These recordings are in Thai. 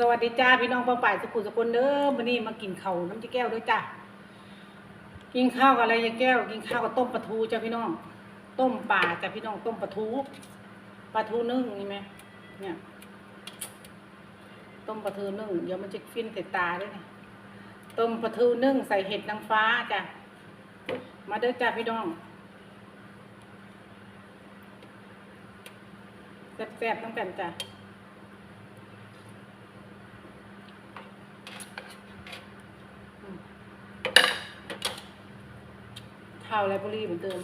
สวัสดีจ้าพี่น้องป้าป่ายสุขุสกุลเด้อวันนี้มากินเขาน้ำจิ้แก้วด้วยจ้ากินข้าวกับอะไรยายแก้ว กินข้าวกับต้มปลาทูจ้าพี่น้อง ต้มปลาจ้าพี่น้องต้มปลาทูปลาทูนึ่งนี่ไหมเนี่ย ต้มปลาทูนึ่งเดี๋ยวมันจะฟินใส่ตาด้วยนะต้มปลาทูนึ่งใส่เห็ดนางฟ้าจ้ะมาเด้อจ้าพี่น้องแซ่บๆต้องกันจ้ะ ข้าวไรบุรีเหมือนเดิม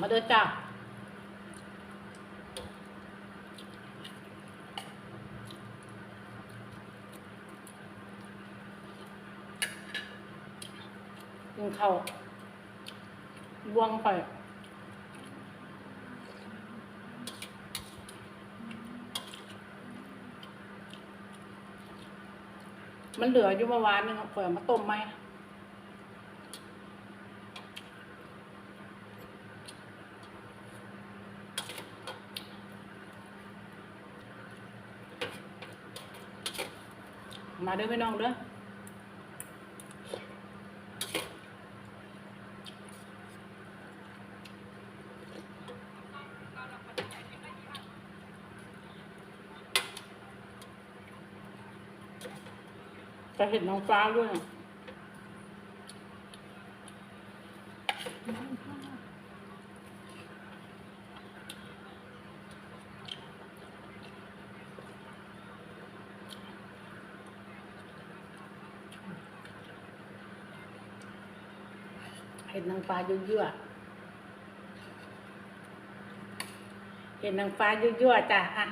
มาเดินจ้ากินข้าววงไป มันเหลืออยู่เมื่อวานนึงเอาเผื่อมาต้มไหมมาเด้อพี่น้องเด้อ จะเห็นน้องฟ้าด้วยเห็นนางฟ้าเยั่วๆเห็นนางฟ้าเยั่วๆจ้ะอะ